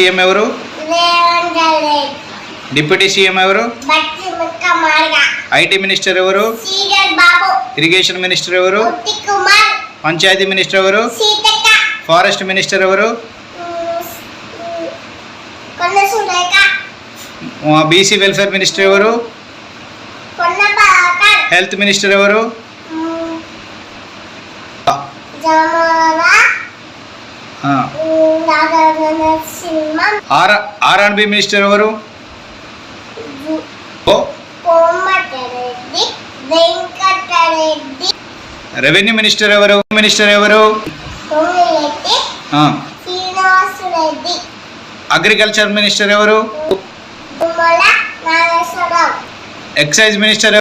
CM ఎవరు? Deputy CM ఎవరు? IT minister ఎవరు? ఇరిగేషన్ మినిస్టర్ ఎవరు? పంచాయతీ మినిస్టర్ ఎవరు? ఫారెస్ట్ మినిస్టర్ ఎవరు? బీసీ వెల్ఫేర్ మినిస్టర్ ఎవరు? హెల్త్ మినిస్టర్ ఎవరు? R R and B minister ఎవరు రెవెన్యూ మినిస్టర్ ఎవరు? మినిస్టర్ ఎవరు? అగ్రికల్చర్ మినిస్టర్ ఎవరు? Excise minister